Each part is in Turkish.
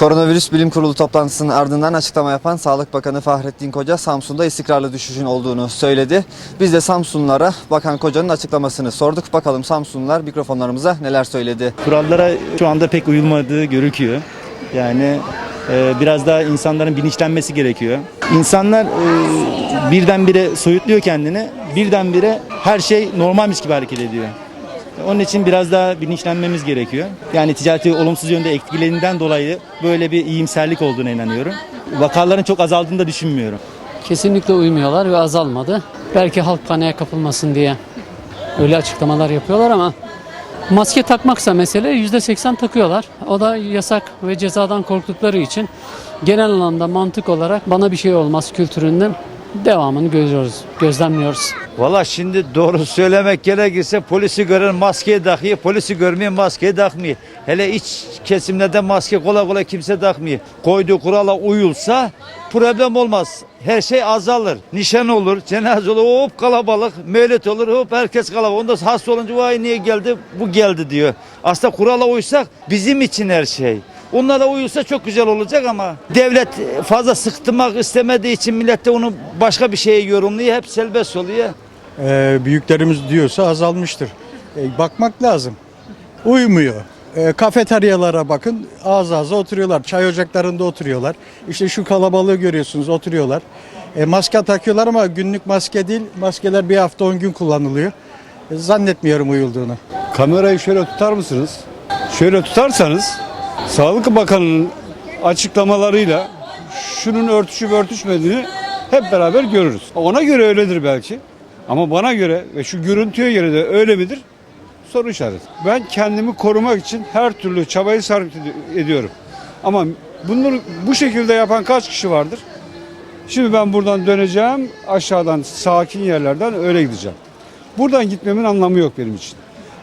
Koronavirüs Bilim Kurulu toplantısının ardından açıklama yapan Sağlık Bakanı Fahrettin Koca Samsun'da istikrarlı düşüşün olduğunu söyledi. Biz de Samsunlulara Bakan Koca'nın açıklamasını sorduk. Bakalım Samsunlular mikrofonlarımıza neler söyledi. Kurallara şu anda pek uyulmadığı görüküyor. Yani e, biraz daha insanların bilinçlenmesi gerekiyor. İnsanlar e, birdenbire soyutluyor kendini, birdenbire her şey normalmiş gibi hareket ediyor. Onun için biraz daha bilinçlenmemiz gerekiyor. Yani ticareti olumsuz yönde etkilediğinden dolayı böyle bir iyimserlik olduğuna inanıyorum. Vakaların çok azaldığını da düşünmüyorum. Kesinlikle uymuyorlar ve azalmadı. Belki halk paniğe kapılmasın diye öyle açıklamalar yapıyorlar ama maske takmaksa mesele %80 takıyorlar. O da yasak ve cezadan korktukları için genel anlamda mantık olarak bana bir şey olmaz kültüründen devamını görüyoruz, gözlemliyoruz. Valla şimdi doğru söylemek gerekirse polisi gören maskeyi takıyor, polisi görmeyen maskeyi takmıyor. Hele iç kesimlerde maske kolay kolay kimse takmıyor. Koyduğu kurala uyulsa problem olmaz. Her şey azalır. Nişan olur, cenaze olur, hop kalabalık, mevlüt olur, hop herkes kalabalık. Onda hasta olunca vay niye geldi, bu geldi diyor. Aslında kurala uysak bizim için her şey. Onlara uyulsa çok güzel olacak ama devlet fazla sıktırmak istemediği için millet de onu başka bir şeye yorumluyor. Hep serbest oluyor. Ee, büyüklerimiz diyorsa azalmıştır. Ee, bakmak lazım. Uymuyor. Ee, kafeteryalara bakın ağız ağza oturuyorlar. Çay ocaklarında oturuyorlar. İşte şu kalabalığı görüyorsunuz oturuyorlar. E, maske takıyorlar ama günlük maske değil. Maskeler bir hafta 10 gün kullanılıyor. E, zannetmiyorum uyulduğunu. Kamerayı şöyle tutar mısınız? Şöyle tutarsanız Sağlık Bakanı'nın açıklamalarıyla şunun örtüşüp örtüşmediğini hep beraber görürüz. Ona göre öyledir belki. Ama bana göre ve şu görüntüye göre de öyle midir? Soru işareti. Ben kendimi korumak için her türlü çabayı sarf ed- ediyorum. Ama bunları bu şekilde yapan kaç kişi vardır? Şimdi ben buradan döneceğim. Aşağıdan sakin yerlerden öyle gideceğim. Buradan gitmemin anlamı yok benim için.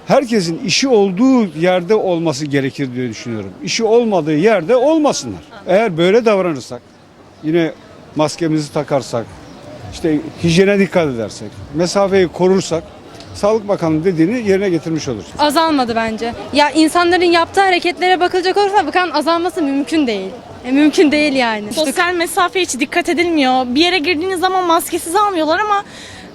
Herkesin işi olduğu yerde olması gerekir diye düşünüyorum. İşi olmadığı yerde olmasınlar. Eğer böyle davranırsak, yine maskemizi takarsak, işte hijyene dikkat edersek, mesafeyi korursak, Sağlık Bakanı dediğini yerine getirmiş oluruz. azalmadı bence. Ya insanların yaptığı hareketlere bakılacak olursa bakan azalması mümkün değil. E, mümkün değil yani. Sosyal mesafe hiç dikkat edilmiyor. Bir yere girdiğiniz zaman maskesiz almıyorlar ama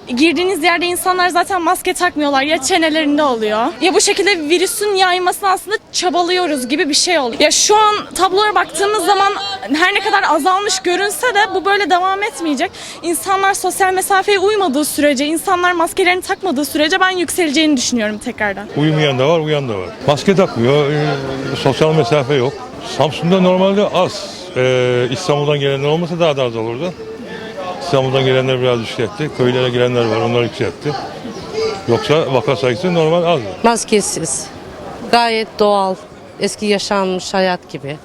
girdiğiniz yerde insanlar zaten maske takmıyorlar. Ya çenelerinde oluyor. Ya bu şekilde virüsün yaymasını aslında çabalıyoruz gibi bir şey oluyor. Ya şu an tablolara baktığımız zaman her ne kadar azalmış görünse de bu böyle devam etmeyecek. İnsanlar sosyal mesafeye uymadığı sürece, insanlar maskelerini takmadığı sürece ben yükseleceğini düşünüyorum tekrardan. Uyumayan da var, uyan da var. Maske takmıyor, e, sosyal mesafe yok. Samsun'da normalde az. E, İstanbul'dan gelenler olmasa daha da az olurdu. İstanbul'dan gelenler biraz yükseltti. Köylere gelenler var, onlar yükseltti. Yoksa vaka sayısı normal azdı. maskesiz. Gayet doğal, eski yaşanmış hayat gibi.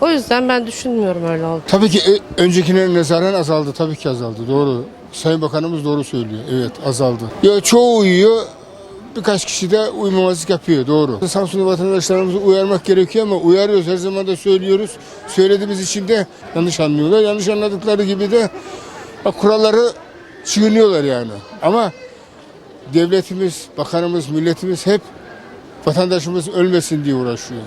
O yüzden ben düşünmüyorum öyle oldu. Tabii ki e, öncekine nazaran azaldı. Tabii ki azaldı. Doğru. Sayın Bakanımız doğru söylüyor. Evet azaldı. Ya çoğu uyuyor. Birkaç kişi de uymamazlık yapıyor. Doğru. Samsunlu vatandaşlarımızı uyarmak gerekiyor ama uyarıyoruz. Her zaman da söylüyoruz. Söylediğimiz için de yanlış anlıyorlar. Yanlış anladıkları gibi de bak, kuralları çiğniyorlar yani. Ama devletimiz, bakanımız, milletimiz hep vatandaşımız ölmesin diye uğraşıyor.